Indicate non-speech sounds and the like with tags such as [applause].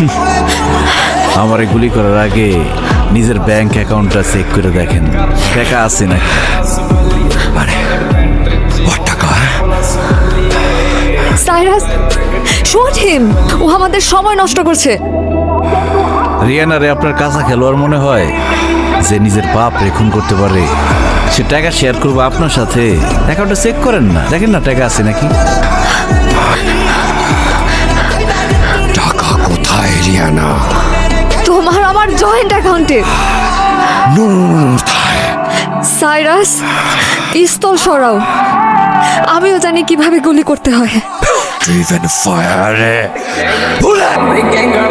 [laughs] আমারে গুলি করার আগে নিজের ব্যাংক অ্যাকাউন্টটা চেক করে দেখেন। টাকা আছে নাকি? আরে টাকা সাইরাস শুট হিম ও আমাদের সময় নষ্ট করছে। রিয়ানারে আপনার কাঁচা খেলোয়াড় মনে হয় যে নিজের পাপ রেখুন করতে পারে? সে টাকা শেয়ার করব আপনার সাথে। অ্যাকাউন্টটা চেক করেন না। দেখেন না টাকা আছে নাকি? রিয়ানা তোমার আমার জয়েন্ট অ্যাকাউন্টে। সাইরাস পিস্তল সরাও। আমিও জানি কীভাবে গুলি করতে হয়। Driven ফায়ারে Rikenga